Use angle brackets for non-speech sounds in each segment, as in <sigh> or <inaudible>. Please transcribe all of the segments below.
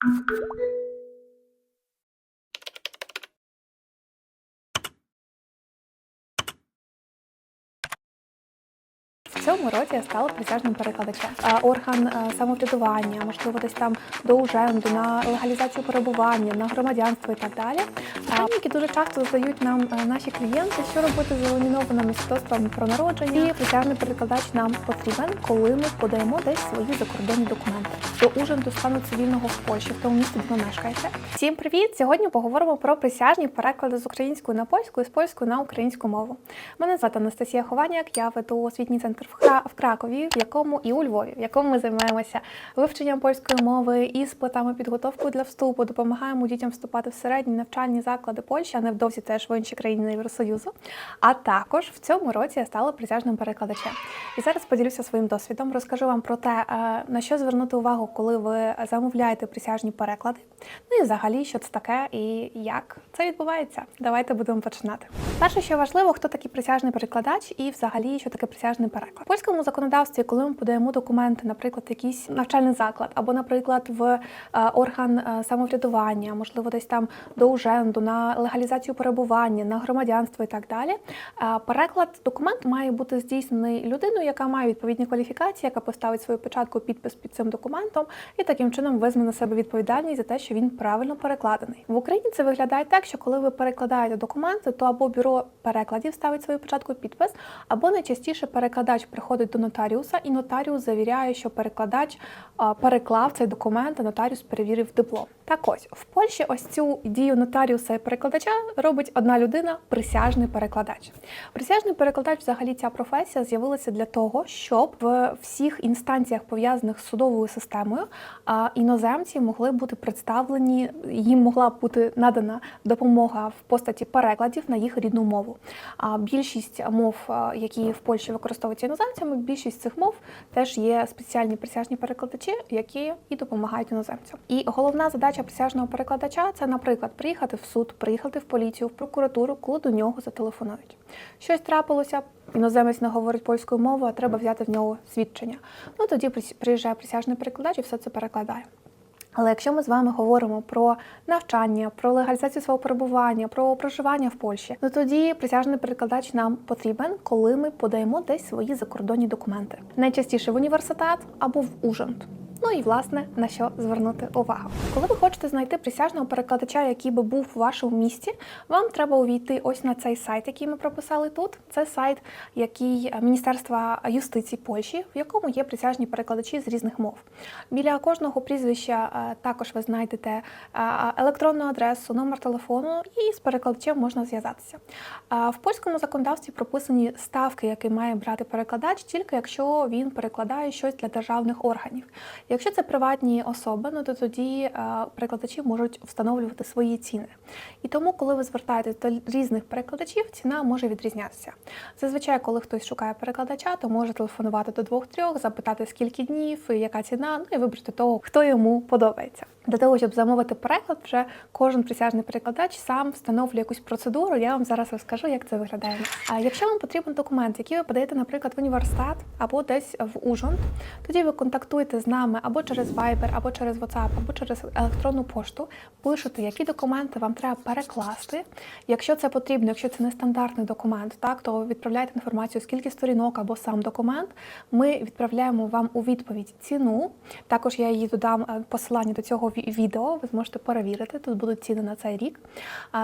Thank you. Цьому році я стала присяжним перекладачем. Орган самоврядування, можливо, десь там до уженду, на легалізацію перебування, на громадянство і так далі. Питання, які дуже часто задають нам е, наші клієнти, що робити з ламінованими свідоцтвами про народження. І присяжний перекладач нам потрібен, коли ми подаємо десь свої закордонні документи до уженду стану цивільного в Польщі, в тому місті, де ви мешкаєте. Всім привіт! Сьогодні поговоримо про присяжні переклади з української на польську і з польської на українську мову. Мене звати Анастасія Хованяк, я веду освітній центр в в Кракові, в якому і у Львові, в якому ми займаємося вивченням польської мови, іспитами, підготовкою для вступу, допомагаємо дітям вступати в середні навчальні заклади Польщі, а невдовзі теж в інші країни Євросоюзу. А також в цьому році я стала присяжним перекладачем. І зараз поділюся своїм досвідом, розкажу вам про те, е, на що звернути увагу, коли ви замовляєте присяжні переклади. Ну і взагалі, що це таке і як це відбувається. Давайте будемо починати. Перше, що важливо, хто такий присяжний перекладач, і взагалі, що таке присяжний переклад. Польському законодавстві, коли ми подаємо документи, наприклад, якийсь навчальний заклад, або, наприклад, в е, орган е, самоврядування, можливо, десь там до уженду, на легалізацію перебування, на громадянство і так далі. е, Переклад документу має бути здійснений людиною, яка має відповідні кваліфікації, яка поставить свою печатку підпис під цим документом, і таким чином візьме на себе відповідальність за те, що він правильно перекладений. В Україні це виглядає так, що коли ви перекладаєте документи, то або бюро перекладів ставить свою печатку підпис, або найчастіше перекладач приходить до нотаріуса, і нотаріус завіряє, що перекладач переклав цей документ, а нотаріус перевірив диплом. Так ось в Польщі ось цю дію нотаріуса і перекладача робить одна людина присяжний перекладач. Присяжний перекладач, взагалі, ця професія з'явилася для того, щоб в всіх інстанціях пов'язаних з судовою системою іноземці могли бути представлені, їм могла бути надана допомога в постаті перекладів на їх рідну мову. А більшість мов, які в Польщі використовуються іноземцями, більшість цих мов теж є спеціальні присяжні перекладачі, які і допомагають іноземцям. І головна задача присяжного перекладача це, наприклад, приїхати в суд, приїхати в поліцію, в прокуратуру, коли до нього зателефонують. Щось трапилося, іноземець не говорить польською мовою, а треба взяти в нього свідчення. Ну тоді приїжджає присяжний перекладач і все це перекладає. Але якщо ми з вами говоримо про навчання, про легалізацію свого перебування, про проживання в Польщі, ну тоді присяжний перекладач нам потрібен, коли ми подаємо десь свої закордонні документи. Найчастіше в університет або в ужент. Ну і власне на що звернути увагу. Коли ви хочете знайти присяжного перекладача, який би був у вашому місті, вам треба увійти ось на цей сайт, який ми прописали тут. Це сайт, який е, Міністерства юстиції Польщі, в якому є присяжні перекладачі з різних мов. Біля кожного прізвища е, також ви знайдете е, електронну адресу, номер телефону, і з перекладачем можна зв'язатися. В польському законодавстві прописані ставки, які має брати перекладач, тільки якщо він перекладає щось для державних органів. Якщо це приватні особи, ну то тоді е, перекладачі можуть встановлювати свої ціни. І тому, коли ви звертаєтесь до різних перекладачів, ціна може відрізнятися. Зазвичай, коли хтось шукає перекладача, то може телефонувати до двох-трьох, запитати скільки днів, яка ціна, ну і вибрати того, хто йому подобається. Для того, щоб замовити переклад, вже кожен присяжний перекладач сам встановлює якусь процедуру. Я вам зараз розкажу, як це виглядає. А якщо вам потрібен документ, який ви подаєте, наприклад, в університет або десь в Ужгород, тоді ви контактуєте з нами або через Viber, або через WhatsApp, або через електронну пошту, пишете, які документи вам треба перекласти. Якщо це потрібно, якщо це не стандартний документ, так то відправляйте інформацію, скільки сторінок або сам документ. Ми відправляємо вам у відповідь ціну. Також я її додам е, посилання до цього відео. Ви зможете перевірити. Тут будуть ціни на цей рік.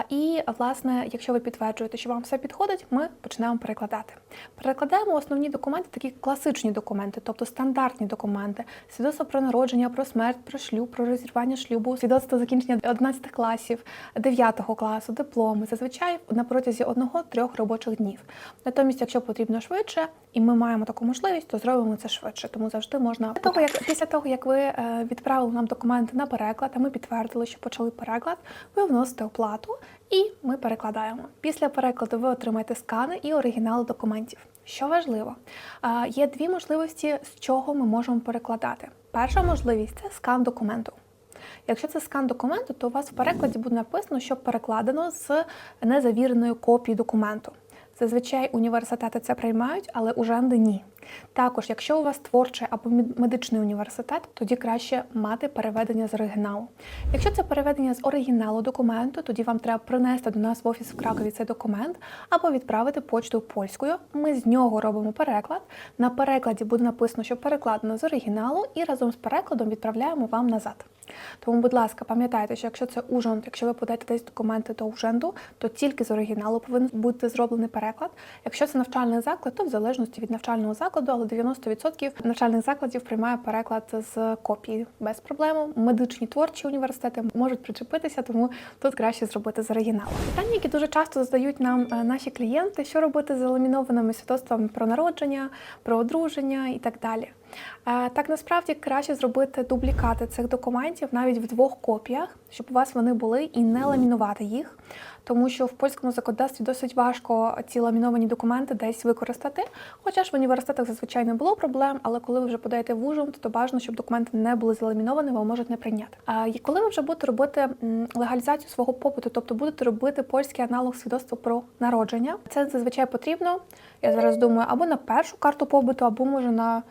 І власне, якщо ви підтверджуєте, що вам все підходить, ми починаємо перекладати. Перекладаємо основні документи, такі класичні документи, тобто стандартні документи, свідоцтво про народження, про смерть, про шлюб, про розірвання шлюбу, свідоцтво закінчення 11 класів, 9 класу, дипломи. Зазвичай на протязі одного-трьох робочих днів. Натомість, якщо потрібно швидше, і ми маємо таку можливість, то зробимо це швидше. Тому завжди можна після того, як після того, як ви е, відправили нам документи на переклад, а ми підтвердили, що почали переклад, ви вносите оплату і ми перекладаємо. Після перекладу ви отримаєте скани і оригінали документів. Що важливо, е, є дві можливості, з чого ми можемо перекладати. Перша можливість це скан документу. Якщо це скан документу, то у вас в перекладі буде написано, що перекладено з незавіреною копією документу. Зазвичай університети це приймають, але Жанди ні. Також, якщо у вас творчий або медичний університет, тоді краще мати переведення з оригіналу. Якщо це переведення з оригіналу документу, тоді вам треба принести до нас в офіс в Кракові цей документ або відправити почтою польською. Ми з нього робимо переклад. На перекладі буде написано, що перекладено з оригіналу, і разом з перекладом відправляємо вам назад. Тому, будь ласка, пам'ятайте, що якщо це ужент, якщо ви подаєте десь документи до уженду, то тільки з оригіналу повинен бути зроблений переклад. Якщо це навчальний заклад, то в залежності від навчального закладу, але 90% навчальних закладів приймає переклад з копії без проблем. Медичні творчі університети можуть причепитися, тому тут краще зробити з оригіналу. Питання, які дуже часто задають нам е, наші клієнти, що робити з ламінованими свідоцтвами про народження, про одруження і так далі. Так насправді краще зробити дублікати цих документів навіть в двох копіях, щоб у вас вони були і не ламінувати їх, тому що в польському законодавстві досить важко ці ламіновані документи десь використати. Хоча ж в університетах зазвичай не було проблем, але коли ви вже подаєте в ужин, то бажано, щоб документи не були заламіновані, вам можуть не прийняти. А коли ви вже будете робити легалізацію свого побуту, тобто будете робити польський аналог свідоцтва про народження, це зазвичай потрібно. Я зараз думаю, або на першу карту побуту, або може на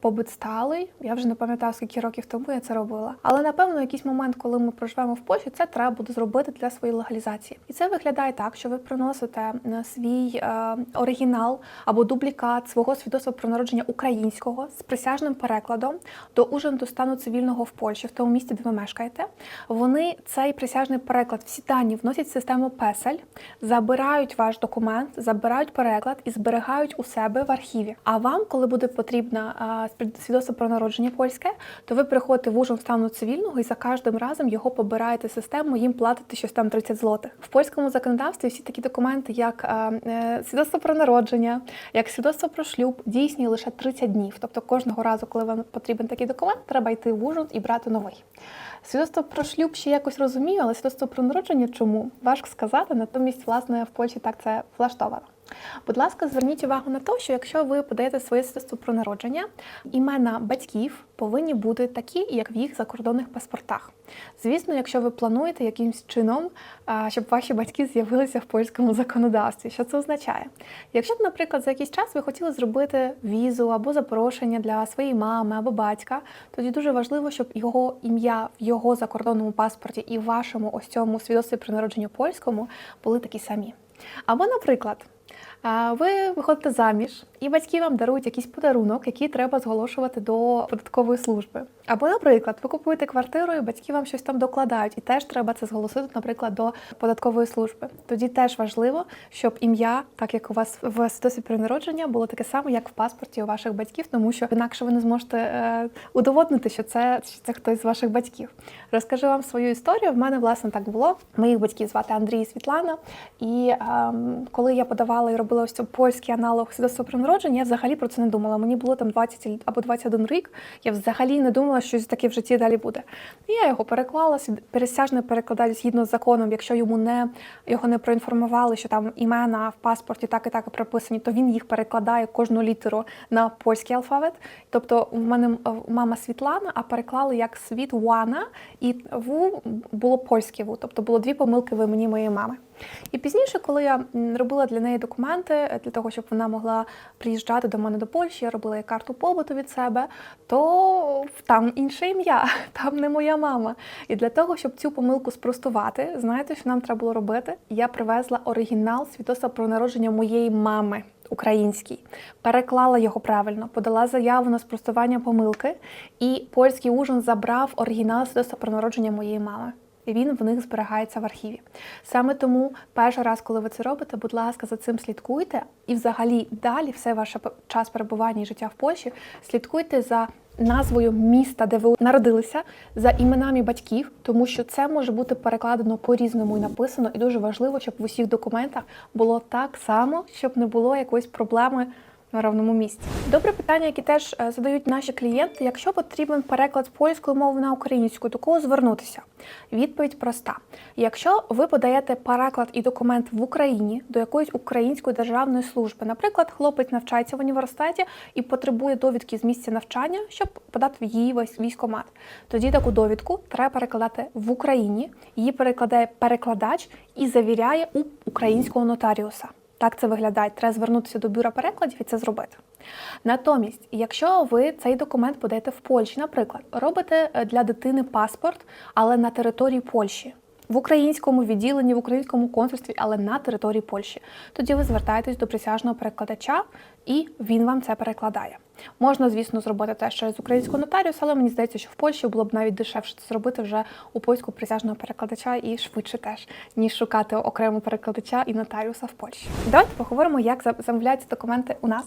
побут сталий. Я вже не пам'ятаю, скільки років тому я це робила. Але напевно, якийсь момент, коли ми проживемо в Польщі, це треба буде зробити для своєї легалізації. І це виглядає так, що ви приносите е, свій е, оригінал або дублікат свого свідоцтва про народження українського з присяжним перекладом до ужинду стану цивільного в Польщі, в тому місті, де ви мешкаєте. Вони цей присяжний переклад, всі дані вносять в систему песель, забирають ваш документ, забирають переклад і зберігають у себе в архіві. А вам, коли буде потрібна а, свідоцтво про народження польське, то ви приходите в ужин стану цивільного і за кожним разом його побираєте систему, їм платите щось там 30 злотих. В польському законодавстві всі такі документи, як е, свідоцтво про народження, як свідоцтво про шлюб, дійсні лише 30 днів. Тобто кожного разу, коли вам потрібен такий документ, треба йти в ужин і брати новий. Свідоцтво про шлюб ще якось розумію, але свідоцтво про народження чому? Важко сказати, натомість, власне, в Польщі так це влаштовано. Будь ласка, зверніть увагу на те, що якщо ви подаєте своє свідоцтво про народження, імена батьків повинні бути такі, як в їх закордонних паспортах. Звісно, якщо ви плануєте якимось чином, щоб ваші батьки з'явилися в польському законодавстві, що це означає? Якщо б, наприклад, за якийсь час ви хотіли зробити візу або запрошення для своєї мами або батька, тоді дуже важливо, щоб його ім'я в його закордонному паспорті і в вашому ось цьому свідоцтві про народження польському були такі самі. Або, наприклад, ви виходите заміж, і батьки вам дарують якийсь подарунок, який треба зголошувати до податкової служби. Або, наприклад, ви купуєте квартиру, і батьки вам щось там докладають, і теж треба це зголосити, наприклад, до податкової служби. Тоді теж важливо, щоб ім'я, так як у вас в свідоцтві про народження, було таке саме, як в паспорті у ваших батьків, тому що інакше ви не зможете е, удоводнити, що це, що це хтось з ваших батьків. Розкажу вам свою історію. В мене власне так було. Моїх батьків звати Андрій і Світлана. І ем, коли я подавала і робила ось цей польський аналог свідоцтва про народження, я взагалі про це не думала. Мені було там 20 або 21 рік. Я взагалі не думала, що щось таке в житті далі буде. І я його переклала, пересяжний перекладач згідно з законом, якщо йому не його не проінформували, що там імена в паспорті так і так прописані, то він їх перекладає кожну літеру на польський алфавит. Тобто в мене е, мама Світлана, а переклали як Світлана, і ву було польське ву, тобто було дві помилки в імені моєї мами. І пізніше, коли я робила для неї документи е, для того, щоб вона могла приїжджати до мене до Польщі, я робила їй карту побуту від себе, то там інше ім'я, <laughs> там не моя мама. І для того, щоб цю помилку спростувати, знаєте, що нам треба було робити? Я привезла оригінал свідоцтва про народження моєї мами. Український переклала його правильно, подала заяву на спростування помилки, і польський ужин забрав оригінал свідоцтва про народження моєї мами. Він в них зберігається в архіві. Саме тому перший раз, коли ви це робите, будь ласка, за цим слідкуйте. І взагалі далі, все ваше час перебування і життя в Польщі, слідкуйте за назвою міста, де ви народилися, за іменами батьків, тому що це може бути перекладено по-різному і написано, і дуже важливо, щоб в усіх документах було так само, щоб не було якоїсь проблеми на равному місці. Добре питання, які теж е, задають наші клієнти. Якщо потрібен переклад польської мови на українську, до кого звернутися? Відповідь проста: якщо ви подаєте переклад і документ в Україні до якоїсь української державної служби, наприклад, хлопець навчається в університеті і потребує довідки з місця навчання, щоб подати в її військ- військкомат, тоді таку довідку треба перекладати в Україні. Її перекладає перекладач і завіряє у українського нотаріуса. Так це виглядає. Треба звернутися до бюро перекладів і це зробити. Натомість, якщо ви цей документ подаєте в Польщі, наприклад, робите е, для дитини паспорт, але на території Польщі. В українському відділенні, в українському консульстві, але на території Польщі. Тоді ви звертаєтесь до присяжного перекладача, і він вам це перекладає. Можна, звісно, зробити теж через українського нотаріуса, але мені здається, що в Польщі було б навіть дешевше це зробити вже у польського присяжного перекладача і швидше теж, ніж шукати окремо перекладача і нотаріуса в Польщі. Давайте поговоримо, як замовляються документи у нас.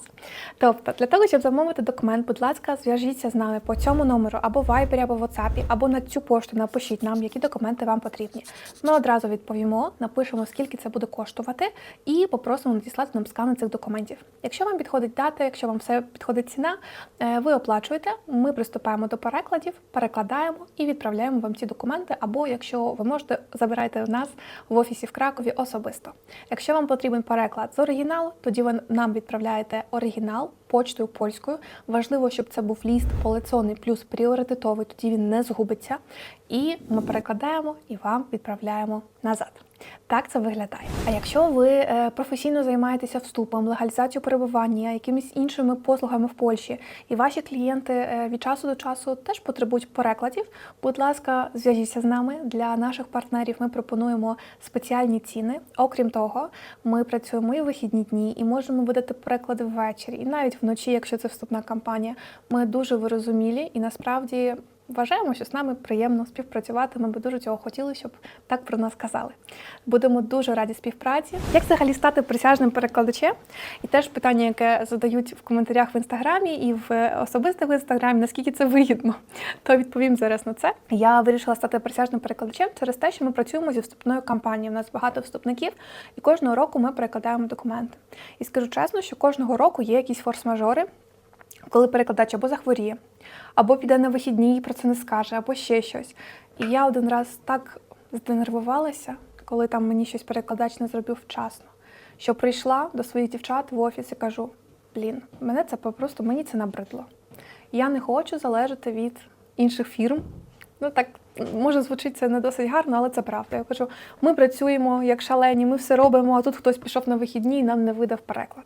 Тобто, для того, щоб замовити документ, будь ласка, зв'яжіться з нами по цьому номеру або Viber, або WhatsApp, або на цю пошту напишіть нам, які документи вам потрібні. Ми одразу відповімо, напишемо, скільки це буде коштувати, і попросимо надіслати нам скани цих документів. Якщо вам підходить дата, якщо вам все підходить ціна, е, ви оплачуєте. Ми приступаємо до перекладів, перекладаємо і відправляємо вам ці документи. Або якщо ви можете, забирайте в нас в офісі в Кракові особисто. Якщо вам потрібен переклад з оригіналу, тоді ви нам відправляєте оригінал почтою польською. Важливо, щоб це був ліст полицьоний плюс пріоритетовий, тоді він не згубиться. І ми перекладаємо і вам відправляємо назад. Так це виглядає. А якщо ви е, професійно займаєтеся вступом, легалізацією перебування, якимись іншими послугами в Польщі, і ваші клієнти е, від часу до часу теж потребують перекладів, будь ласка, зв'яжіться з нами. Для наших партнерів ми пропонуємо спеціальні ціни. Окрім того, ми працюємо і в вихідні дні, і можемо видати переклади ввечері, і навіть вночі, якщо це вступна кампанія. Ми дуже вирозумілі і насправді. Вважаємо, що з нами приємно співпрацювати. Ми би дуже цього хотіли, щоб так про нас казали. Будемо дуже раді співпраці. Як взагалі стати присяжним перекладачем? І теж питання, яке задають в коментарях в інстаграмі і в особистих в інстаграмі, наскільки це вигідно, то відповім зараз на це. Я вирішила стати присяжним перекладачем через те, що ми працюємо зі вступною кампанією. У нас багато вступників, і кожного року ми перекладаємо документи. І скажу чесно, що кожного року є якісь форс-мажори, коли перекладач або захворіє, або піде на вихідні і про це не скаже, або ще щось. І я один раз так зденервувалася, коли там мені щось перекладач не зробив вчасно, що прийшла до своїх дівчат в офіс і кажу: блін, мене це просто мені це набридло. Я не хочу залежати від інших фірм. Ну так може звучить це не досить гарно, але це правда. Я кажу, ми працюємо як шалені, ми все робимо, а тут хтось пішов на вихідні і нам не видав переклад.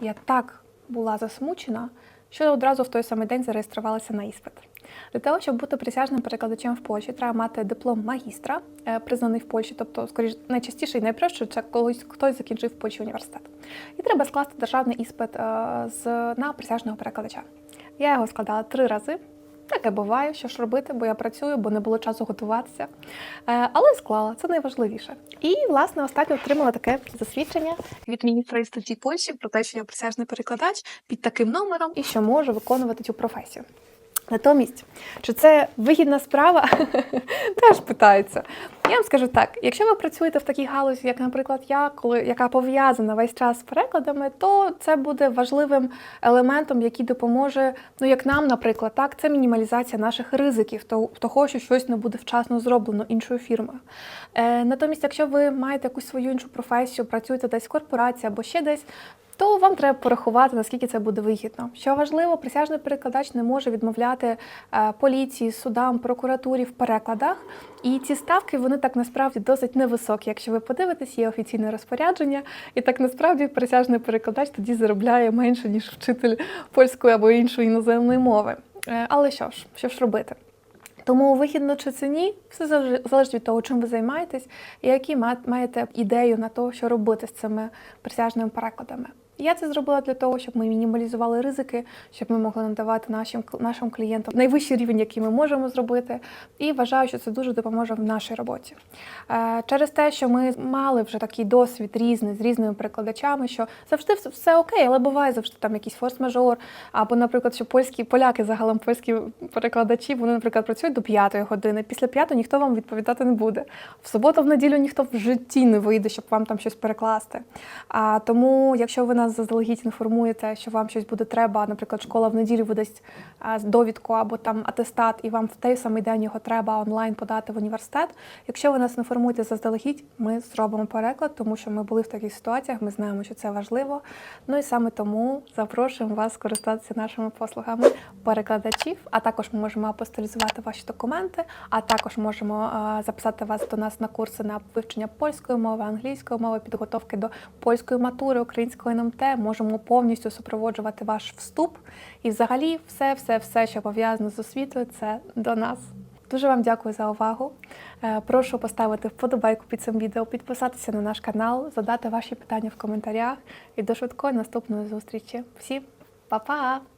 Я так була засмучена, що одразу в той самий день зареєструвалася на іспит. Для того, щоб бути присяжним перекладачем в Польщі, треба мати диплом магістра, е, признаний в Польщі, тобто, скоріш, найчастіше і найпростіше, це колись хтось закінчив в Польщі університет. І треба скласти державний іспит е, з, на присяжного перекладача. Я його складала три рази. Таке буває, що ж робити, бо я працюю, бо не було часу готуватися. Е, але склала, це найважливіше. І, власне, останньо отримала таке засвідчення від міністра інституції Польщі про те, що я присяжний перекладач під таким номером і що можу виконувати цю професію. Натомість, чи це вигідна справа, <laughs> теж питаються. Я вам скажу так: якщо ви працюєте в такій галузі, як, наприклад, я, коли яка пов'язана весь час з перекладами, то це буде важливим елементом, який допоможе, ну як нам, наприклад, так, це мінімалізація наших ризиків, то- того, що щось не буде вчасно зроблено іншою фірмою. Е, натомість, якщо ви маєте якусь свою іншу професію, працюєте десь в корпорації або ще десь. То вам треба порахувати, наскільки це буде вигідно. Що важливо, присяжний перекладач не може відмовляти е, поліції, судам, прокуратурі в перекладах. І ці ставки вони так насправді досить невисокі. Якщо ви подивитесь, є офіційне розпорядження, і так насправді присяжний перекладач тоді заробляє менше ніж вчитель польської або іншої іноземної мови. Е, Але що ж, що ж робити? Тому вигідно чи це ні, все залежить- від того, чим ви займаєтесь, і які ма- маєте ідею на те, що робити з цими присяжними перекладами. Я це зробила для того, щоб ми мінімалізували ризики, щоб ми могли надавати нашим нашим клієнтам найвищий рівень, який ми можемо зробити. І вважаю, що це дуже допоможе в нашій роботі. Е, Через те, що ми мали вже такий досвід різний з різними перекладачами, що завжди все, окей, але буває завжди там якийсь форс-мажор. Або, наприклад, що польські поляки, загалом польські перекладачі, вони, наприклад, працюють до п'ятої години. Після п'ятої ніхто вам відповідати не буде. В суботу, в неділю ніхто в житті не вийде, щоб вам там щось перекласти. А тому, якщо ви нас заздалегідь інформуєте, що вам щось буде треба, наприклад, школа в неділю видасть довідку або там атестат, і вам в той самий день його треба онлайн подати в університет. Якщо ви нас інформуєте заздалегідь, ми зробимо переклад, тому що ми були в таких ситуаціях, ми знаємо, що це важливо. Ну і саме тому запрошуємо вас скористатися нашими послугами перекладачів. А також ми можемо апостолізувати ваші документи, а також можемо записати вас до нас на курси на вивчення польської мови, англійської мови, підготовки до польської матури, українського НМТ те, можемо повністю супроводжувати ваш вступ. І взагалі все, все, все, що пов'язано з освітою, це до нас. Дуже вам дякую за увагу. Е, Прошу поставити вподобайку під цим відео, підписатися на наш канал, задати ваші питання в коментарях. І до швидкої наступної зустрічі. Всім па-па!